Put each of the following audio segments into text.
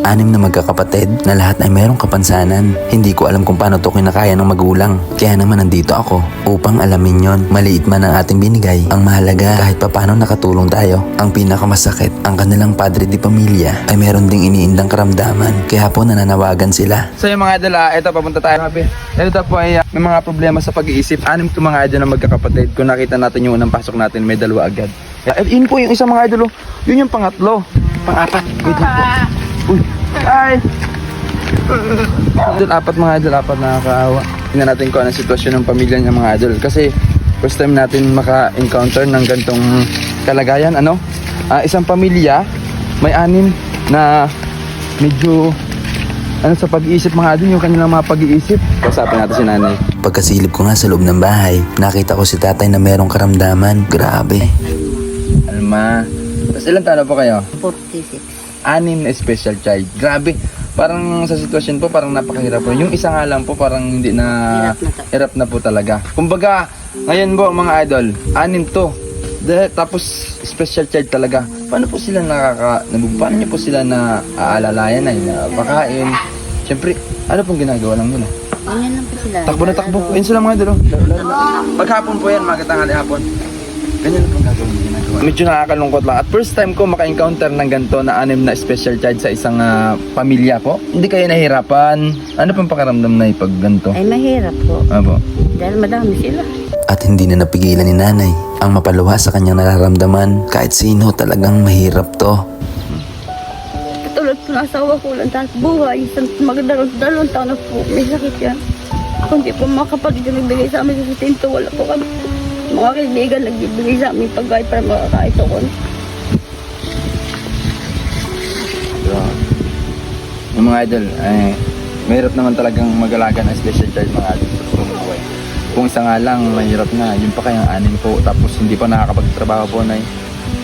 Anim na magkakapatid na lahat ay mayroong kapansanan. Hindi ko alam kung paano to kinakaya ng magulang. Kaya naman nandito ako upang alamin yon. Maliit man ang ating binigay. Ang mahalaga kahit papano nakatulong tayo. Ang pinakamasakit, ang kanilang padre di pamilya ay meron ding iniindang karamdaman. Kaya po nananawagan sila. So yung mga idol, ah, ito papunta tayo happy. Ito po ay ah, may mga problema sa pag-iisip. Anim ko mga idol na magkakapatid. Kung nakita natin yung unang pasok natin, may dalawa agad. Eh, yun po yung isang mga idol. oh. Yun yung pangatlo. Pang-apat. Wait lang po. Uy. Ay! Idol, apat mga idol, apat nakakaawa. Tingnan natin kung anong sitwasyon ng pamilya niya mga idol. Kasi first time natin maka-encounter ng gantong kalagayan. Ano? Ah, isang pamilya, may anim na medyo ano sa pag-iisip mga idol, yung kanilang mga pag-iisip. Kasapin natin si nanay. Pagkasilip ko nga sa loob ng bahay, nakita ko si tatay na merong karamdaman. Grabe. Alma. Tapos ilan taon na po kayo? 46. Anim na special child. Grabe. Parang sa sitwasyon po, parang napakahirap po. Yung isa nga lang po, parang hindi na Hirap na to. hirap na po talaga. Kumbaga, ngayon po mga idol, anim to. De, tapos special child talaga. Paano po sila nakaka... nabu- Paano niyo po sila na aalalayan ay na pakain? Siyempre, ano pong ginagawa lang nila? Ganyan lang po sila. Takbo na takbo. Yun sila mga idol. oh. Paghapon po yan, mga tanghali hapon. Ganyan po gagawin yung ginagawa. Medyo nakakalungkot lang. At first time ko maka-encounter ng ganito na anim na special child sa isang ah, pamilya po. Hindi kayo nahirapan. Ano pang pakaramdam na pag ganito? Ay, mahirap po. Ano po? Dahil madami sila. At hindi na napigilan ni nanay ang mapaluha sa kanyang nararamdaman. Kahit sino talagang mahirap to. Katulad po ng asawa ko lang dahil buhay. Isang magdalong dalawang taon na po. May sakit yan. Kung di po yung nagbigay sa amin sa sustento, wala po kami. Mga kaibigan nagbibigay sa amin pagkain para makakaitokon. Yung mga idol, ay mahirap naman talagang mag-alaga ng special child mga idol sa buhay. Kung isa nga lang, mahirap na. Yun pa kayang anim po. Tapos hindi pa nakakapagtrabaho po na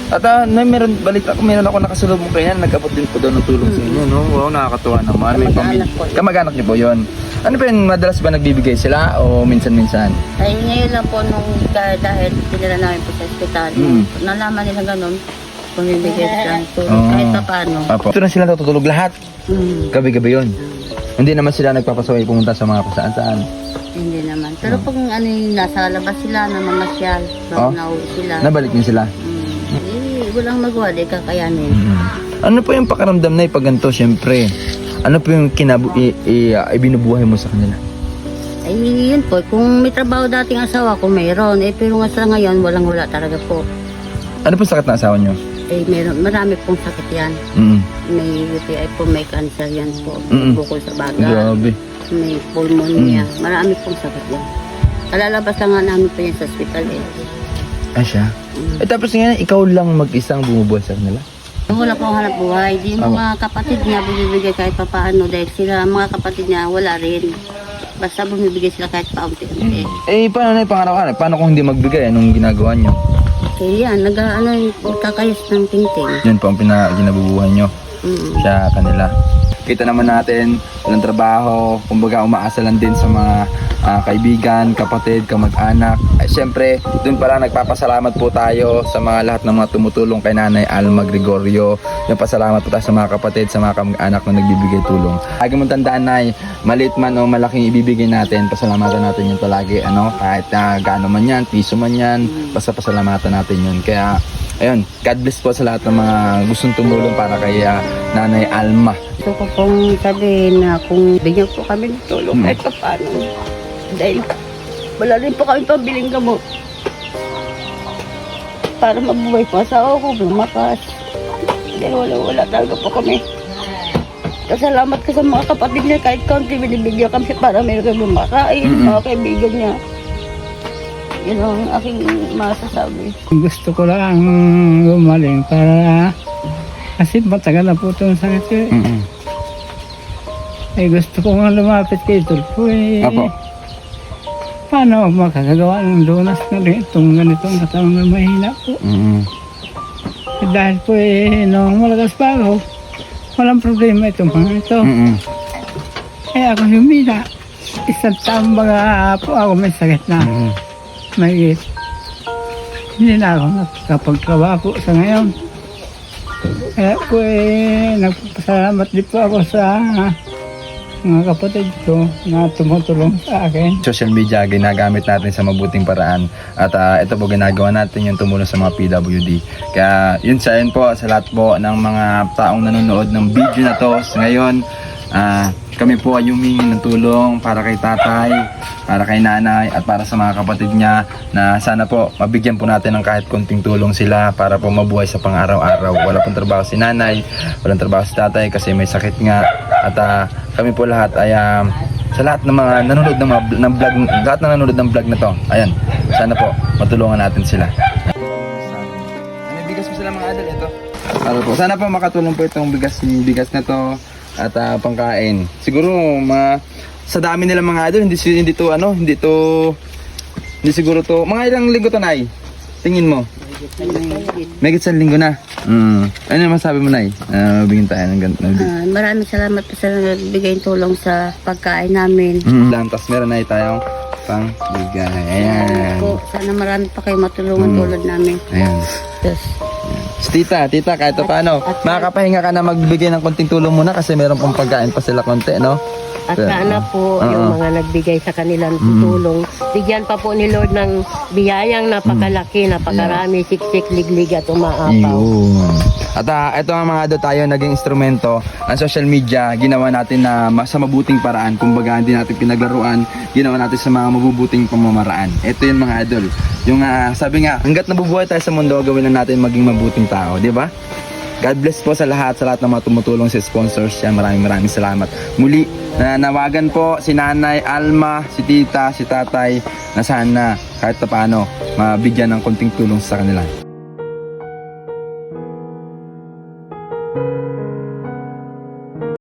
At ah, na meron, balita ko, meron ako nakasalubong kaya nagkapot din po daw ng tulong sa inyo, no? Wow, nakakatuwa naman. May pamilya. Kamag-anak po yun. Kamag-anak niyo po yun. Ano pa yun, madalas ba nagbibigay sila o minsan-minsan? Ay, ngayon lang po nung dahil, dahil pinila namin po sa ospital. Mm. Nalaman nila ganun. Pumibigay sila ng tulong. Oo. Kahit pa paano. Apo. Ito na sila natutulog lahat. Mm. Gabi-gabi yun. Hindi naman sila nagpapasaway pumunta sa mga kung saan-saan. Hindi naman. Pero pag ano yung nasa labas sila, namamasyal, Hmm. Oh? oh? nauwi sila. Nabalik niyo sila. Mm. Eh, walang magawa, di kakayanin. Ano po yung pakaramdam na pag ganito, syempre? Ano po yung kinabu i, i, uh, ibinubuhay mo sa kanila? Ay, yun po. Kung may trabaho dating asawa ko, mayroon. Eh, pero nga sa ngayon, walang wala talaga po. Ano po sakit na asawa niyo? Eh, meron, marami pong sakit yan. Mm. May UTI po, may cancer yan po. Mm-mm. Bukol sa baga, Grabe. may pulmonia. Marami pong sakit yan. Kalalabas lang nga namin po yan sa hospital eh. Ah, siya? Mm. Eh tapos nga, ikaw lang mag-isang bumubuhay sa kanila? Wala pong hanap buhay, di Tama. mga kapatid niya bumibigay kahit papaano dahil sila, mga kapatid niya, wala rin. Basta bumibigay sila kahit paunti-unti. Eh, paano na yung pangaraw-araw? Paano kung hindi magbigay? Anong ginagawa niyo? Kaya yan, nag, ano, nagkakayos ng tingting. Yun po ang pina, ginabubuhay niyo Mm. sa kanila. Kita naman natin, walang trabaho, kumbaga umaasa lang din sa mga ah, kaibigan, kapatid, kamag-anak. Ay, Siyempre, doon pala nagpapasalamat po tayo sa mga lahat ng mga tumutulong kay Nanay Alma Gregorio. Nagpasalamat po tayo sa mga kapatid, sa mga kamag-anak na nagbibigay tulong. Lagi mong tandaan, Nay, maliit man o malaking ibibigay natin, pasalamatan natin yun palagi. Ano? Kahit na gaano man yan, piso man yan, basta pasalamatan natin yun. Kaya, ayun, God bless po sa lahat ng mga gustong tumulong para kay ah, Nanay Alma. Gusto ko pong sabihin na kung bigyan po kami ng tulong Hmm. kahit pa paano. Dahil wala rin po kami pambiling gamot. Para mabuhay po sa ako, lumakas. Dahil wala, wala talaga po kami. Kasalamat ka sa mga kapatid niya kahit kaunti binibigyan kami para meron kami makain, Mm-mm. mga kaibigan niya. Yun ang aking masasabi. Gusto ko lang gumaling para kasi matagal na po itong sakit ko. eh. Mm-mm. Eh, gusto ko nga lumapit kay Tulfo eh. Apo. Paano makakagawa ng donas na rin itong ganitong katawan na mahina po. Mm-mm. Eh, dahil po eh, nung malakas pa ako, walang problema itong mga ito. Mm-mm. Kaya ako humina. Isang taong mga po ako may sakit na. Mm-mm. May Hindi na ako nakakapagtrabaho po sa ngayon. Kaya po eh, nagpapasalamat din po ako sa mga kapatid ko na tumutulong sa akin. social media ginagamit natin sa mabuting paraan. At ah, ito po ginagawa natin yung tumulong sa mga PWD kaya yun sa yun po sa lahat po ng mga taong nanonood ng video na to So, ngayon ah, kami po ay humingi ng tulong para kay tatay para kay nanay at para sa mga kapatid niya na sana po mabigyan po natin ng kahit konting tulong sila para po mabuhay sa pang-araw-araw. Wala pong trabaho si nanay walang trabaho si tatay kasi may sakit nga at ah, kami po lahat ay ah, sa lahat ng mga nanonood ng, mga, ng vlog, lahat ng nanonood ng vlog na to, ayan, sana po matulungan natin sila. Ano bigas mo sila mga adol ito? Para po, sana po makatulong po itong bigas, bigas na to at ah, pangkain. Siguro ma sa dami nila mga adol, hindi hindi to ano, hindi to hindi siguro to. Mga ilang linggo to nay? Tingin mo? May sa linggo na. Mm. Ano yung masabi mo nay? Uh, bigyan tayo ng gan- ng Ah, maraming salamat po sa nagbigay tulong sa pagkain namin. Mm. Lang, tapos meron na tayong pang bigay. Ayan. Po, sana marami pa kayo matulungan Mm. tulad namin. Ayan. Yes. Si tita, tita, kahit pa paano, makakapahinga ka na magbigay ng konting tulong muna kasi meron pong pagkain pa sila konti, no? At Yeah. sana po Oo. yung mga nagbigay sa kanilang tulong, bigyan pa po ni Lord ng biyayang napakalaki, napakarami, siksik, liglig at umaapaw. Yun. At ah, ito ang mga do tayo naging instrumento ang social media ginawa natin na sa mabuting paraan kumbaga hindi natin pinaglaruan ginawa natin sa mga mabubuting pamamaraan ito yung mga idol yung ah, sabi nga hanggat nabubuhay tayo sa mundo gawin lang natin maging mabuting tao di ba God bless po sa lahat, sa lahat ng mga tumutulong sa sponsors yan. Maraming maraming salamat. Muli, nanawagan po si Nanay Alma, si Tita, si Tatay na sana kahit pa paano mabigyan ng konting tulong sa kanila.